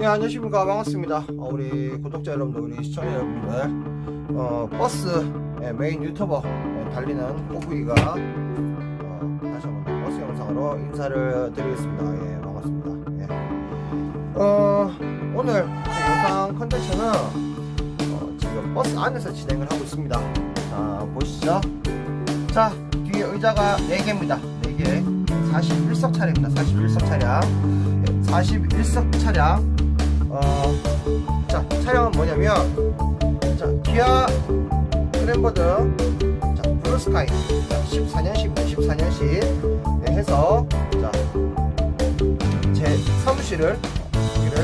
예, 안녕하십니까. 반갑습니다. 어, 우리 구독자 여러분들, 우리 시청자 여러분들, 어, 버스 예, 메인 유튜버 예, 달리는 꼬부기가 어, 다시 한번 버스 영상으로 인사를 드리겠습니다. 예, 반갑습니다. 예. 어, 오늘 제 영상 컨텐츠는 어, 지금 버스 안에서 진행을 하고 있습니다. 자, 보시죠. 자, 뒤에 의자가 4개입니다. 4개. 41석 차량입니다. 41석 차량. 41석 차량. 어, 자, 차량은 뭐냐면, 자, 기아 그랜버드, 자, 블루스카이, 자, 14년식입니다. 14년식. 네, 해서, 자, 제 사무실을 소개를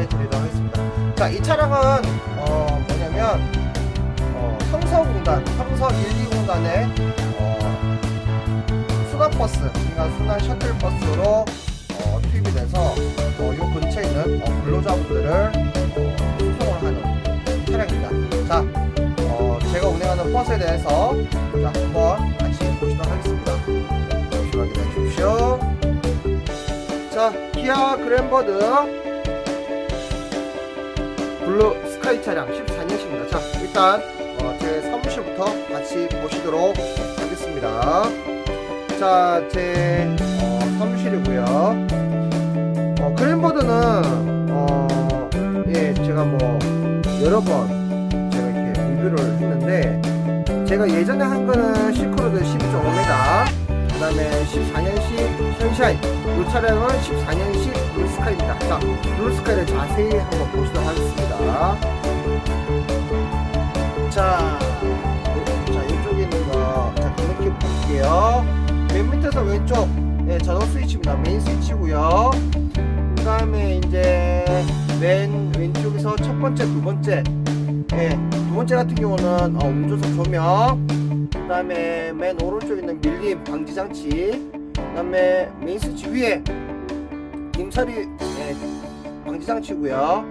해드리도록 하겠습니다. 자, 이 차량은, 어, 뭐냐면, 어, 성서공단, 성서 1, 2공단에, 어, 수단버스, 그러니까 순환 셔틀버스로 어, 투입이 돼서 어, 요 근처에 있는 어, 근로자분들을 어, 수송을 하는 차량입니다. 자, 어, 제가 운행하는 버스에 대해서 자, 한번 같이 보시도록 하겠습니다. 네, 잠시 확인해 주십시오. 자, 기아 그랜버드 블루 스카이 차량 14년식입니다. 자, 일단 어, 제 사무실부터 같이 보시도록 하겠습니다. 자, 제 어, 사무실이고요. 여러 번 제가 이렇게 리뷰를 했는데 제가 예전에 한 거는 시크로드 12.5m 그 다음에 14년식 선샤인 이 차량은 14년식 블루스카이입니다. 자, 블루스카이를 자세히 한번 보시도록 하겠습니다. 자, 요- 자 이쪽에 있는 거, 자 이렇게 볼게요. 맨 밑에서 왼쪽, 예, 자동 스위치입니다. 메인 스위치고요. 그 다음에 이제 맨 왼쪽에서 첫 번째, 두 번째, 예, 두 번째 같은 경우는 어, 운전석 조명. 그 다음에 맨 오른쪽에 있는 밀림 방지 장치. 그 다음에 메인 스위치 위에 김처리 예, 방지 장치고요.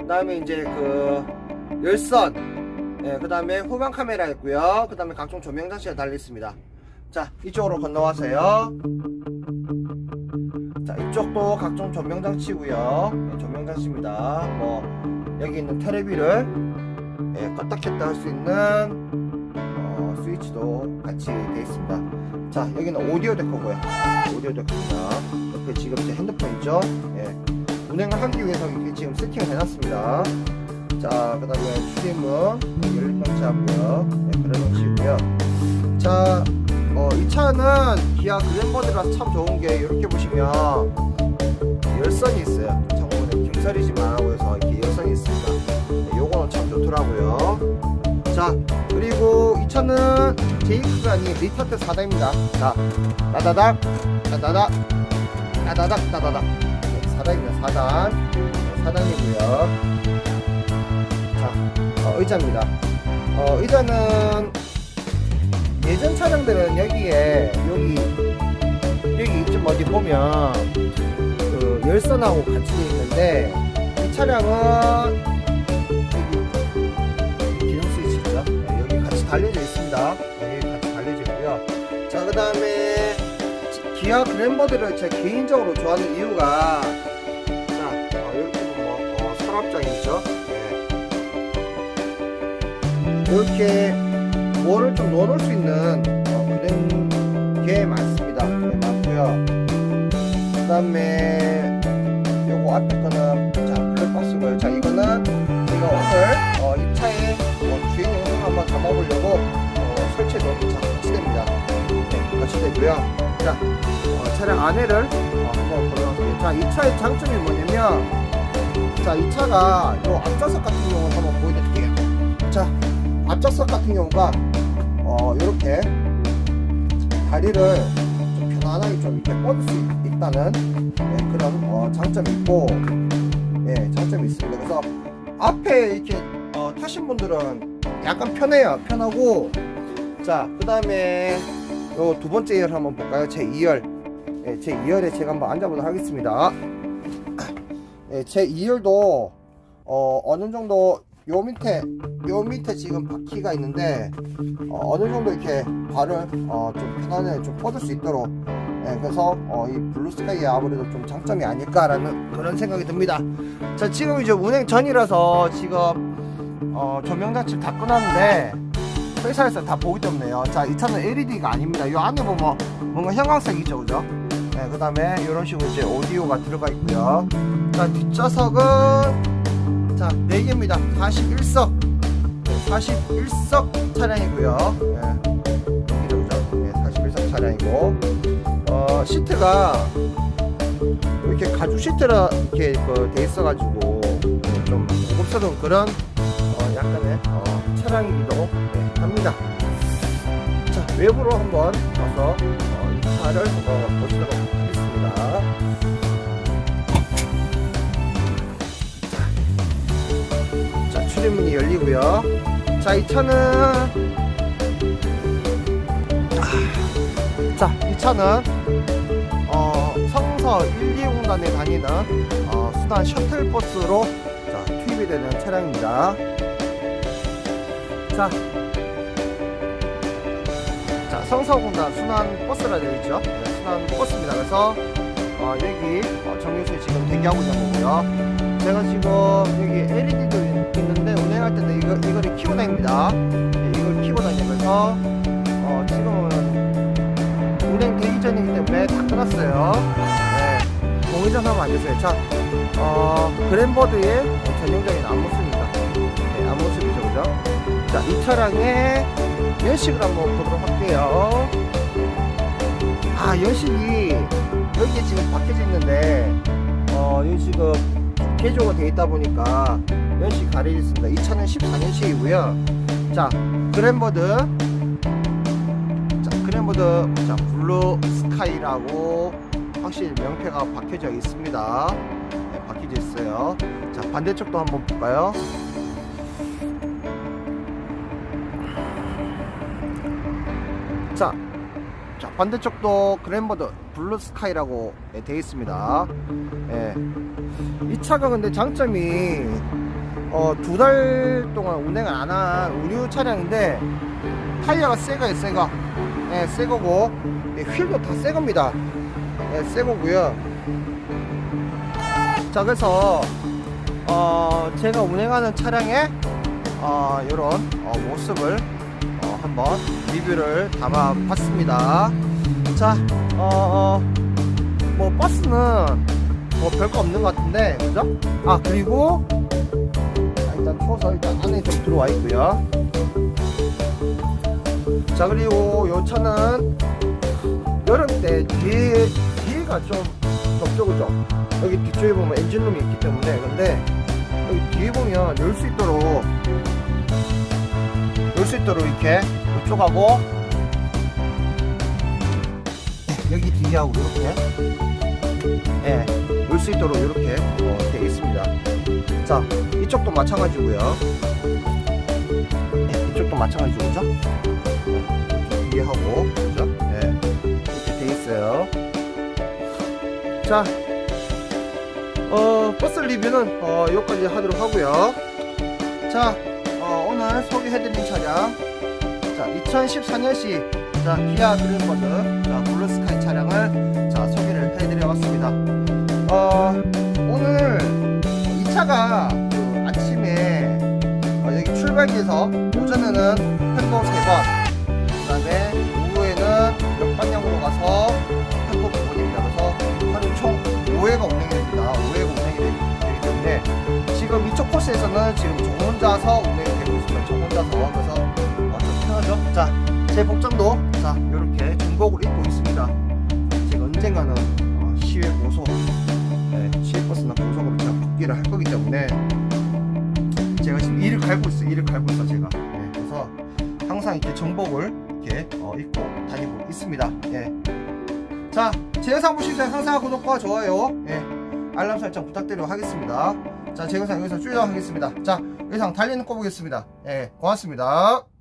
그 다음에 이제 그 열선, 예, 그 다음에 후방 카메라 있고요. 그 다음에 각종 조명 장치가 달려 있습니다. 자, 이쪽으로 건너와서요. 자, 이쪽도 각종 조명 장치고요. 예, 조명 장치입니다. 뭐 여기 있는 테레비를 예, 껐다 켰다 할 수 있는 어, 스위치도 같이 되어 있습니다. 자, 여기는 오디오 데커고요. 오디오 데커입니다. 옆에 지금 제 핸드폰 있죠? 예. 운행을 하기 위해서 이렇게 지금 세팅을 해놨습니다. 자, 그 다음에 출입문 열린 방치하고요. 네, 그런 방치고요. 자, 어, 이 차는 기아 그랜버드라서 참 좋은 게 이렇게 보시면 열선이 있어요. 창문에 김설이지만 하고 해서 이렇게 열선이 있습니다. 네, 요거는 참 좋더라고요. 자, 그리고 이 차는 제이크가 아닌 리타트 4단입니다. 자, 따다닥, 따다닥, 따다닥, 따다닥. 네, 4단입니다. 4단. 네, 4단이고요. 자, 어, 의자입니다. 어, 의자는 예전 차량 들은 여기에 여기 여기 좀 어디 보면 그 열선하고 같이 돼 있는데 이 차량은 기능 스위치죠. 네, 여기 같이 달려져 있습니다. 네, 여기 같이 달려져 있고요. 자, 그 다음에 기아 그랜버드를 제가 개인적으로 좋아하는 이유가 자, 어, 이렇게 보면 어, 서랍장이죠. 네. 이렇게 뭐를 좀 넣어놓을 수 있는 어, 그런 게 많습니다. 네, 많고요. 그 다음에 되고요. 자 어, 차량 안에를 어, 한번 보여드릴게요. 자 이 차의 장점이 뭐냐면 자 이 차가 요 앞좌석 같은 경우 한번 보여드릴게요. 자 앞좌석 같은 경우가 어 이렇게 다리를 좀 편안하게 좀 이렇게 뻗을 수 있- 있다는 예, 그런 어, 장점이 있고 예 장점이 있습니다. 그래서 앞에 이렇게 어, 타신 분들은 약간 편해요. 편하고 자 그 다음에 요 두 번째 이열 한번 볼까요? 제 2열 예, 제 2열에 제가 한번 앉아보도록 하겠습니다. 예, 제 2열도 어, 어느 정도 요 밑에 요 밑에 지금 바퀴가 있는데 어, 느 정도 이렇게 발을 어, 좀 편안하게 좀 뻗을 수 있도록 예, 그래서 어, 이 블루스카이에 아무래도 좀 장점이 아닐까라는 그런 생각이 듭니다. 자 지금 이제 운행 전이라서 지금 어, 조명 자체를 다 꺼놨는데 회사에서 다 보기 때문에요. 자, 이 차는 LED가 아닙니다. 이 안에 보면 뭔가 형광색이죠, 그죠? 네, 그 다음에 이런 식으로 이제 오디오가 들어가 있고요. 자, 뒷좌석은 자, 4개입니다. 41석. 41석 차량이고요. 네, 그죠? 네, 41석 차량이고. 어, 시트가 이렇게 가죽 시트라 이렇게 그 돼 있어가지고 좀 고급스러운 그런 차량이기도 네, 합니다. 자 외부로 한번 어, 이 차를 한번 보시도록 하겠습니다. 자 출입문이 열리고요. 자 이 차는 아, 자이 차는 어, 성서 1, 2공단에 다니는 어, 수단 셔틀버스로 자, 투입이 되는 차량입니다. 자, 자 성서공단 순환 버스라 되어 있죠. 네, 순환 버스입니다. 그래서 어, 여기 어, 정류소에 지금 대기하고 있는 거고요. 제가 지금 여기 LED도 있는데 운행할 때는 이거, 이거를 키고 다닙니다. 네, 이걸 키고 다니면서 어, 지금은 운행 대기 전이기 때문에 다 끊었어요. 네, 공회전 하면 안 되세요. 자, 어, 그랜버드의 전형적인 앞모습입니다. 네, 앞모습이죠, 그죠? 자, 이 차량의 연식을 한번 보도록 할게요. 아, 연식이 여기에 지금 박혀져 있는데, 어, 여기 지금 개조가 되어 있다 보니까 연식 가려져 있습니다. 이 차는 14년식이고요. 자, 그랜버드. 자, 그랜버드, 자, 블루 스카이라고 확실히 명패가 박혀져 있습니다. 네, 박혀져 있어요. 자, 반대쪽도 한번 볼까요? 자, 자 반대쪽도 그랜버드 블루 스카이라고 예, 되어 있습니다. 예. 이 차가 근데 장점이 어, 두 달 동안 운행을 안 한 운유 차량인데 타이어가 새거예요, 새거. 예, 새 거고 예, 휠도 다 새 겁니다. 예, 새 거고요. 자, 그래서 어, 제가 운행하는 차량의 어, 이런 어, 모습을 어, 한번 리뷰를 담아봤습니다. 자, 어, 어, 뭐 버스는 뭐 별거 없는 것 같은데, 그죠? 아 그리고 자, 일단 추워서 일단 안에 좀 들어와 있고요. 자 그리고 요 차는 여름 때 뒤에 뒤에가 좀 덥죠, 그죠? 여기 뒤쪽에 보면 엔진룸이 있기 때문에 근데 여기 뒤에 보면 열 수 있도록 열 수 있도록 이렇게 이쪽하고 네, 여기 뒤하고 이렇게 예, 열수 있도록 이렇게 어, 되어 있습니다. 자, 이쪽도 마찬가지고요. 예, 이쪽도 마찬가지죠, 그죠? 네, 뒤에 하고, 그죠? 예, 이렇게 되어 있어요. 자, 어, 버스 리뷰는 어, 여기까지 하도록 하고요. 자, 어, 오늘 소개해드린 차량, 자, 2014년식 자, 기아 그린버드 자, 블루스카이 차량을 자, 소개를 해드려봤습니다. 어, 오늘 이 차가 그 아침에 어, 여기 출발지에서 오전에는 펜도 3번, 그 다음에 오후에는 역방향으로 가서 펜도 2번입니다. 그래서 하루 총 5회가 운행이 됩니다. 5회가 운행이 되기 때문에 지금 이쪽 코스에서는 지금 저 혼자서 되고 있습니다. 저. 그래서 어, 좀 편하죠? 자, 제 복장도 자, 이렇게 중복을 입고 있습니다. 제가 언젠가는 어, 시외 고소, 네, 시외버스나 고속으로 제가 복귀를 할 거기 때문에 제가 지금 일을 갈고 있어요. 일을 갈고 있어 제가. 네, 그래서 항상 이렇게 정복을 이렇게 어, 입고 다니고 있습니다. 예. 자, 제 영상 보실 때 항상 구독과 좋아요, 예, 알람 설정 부탁드리도록 하겠습니다. 자, 제 영상 여기서 줄이도록 하겠습니다. 자, 영상 달리는 거 보겠습니다. 예, 고맙습니다.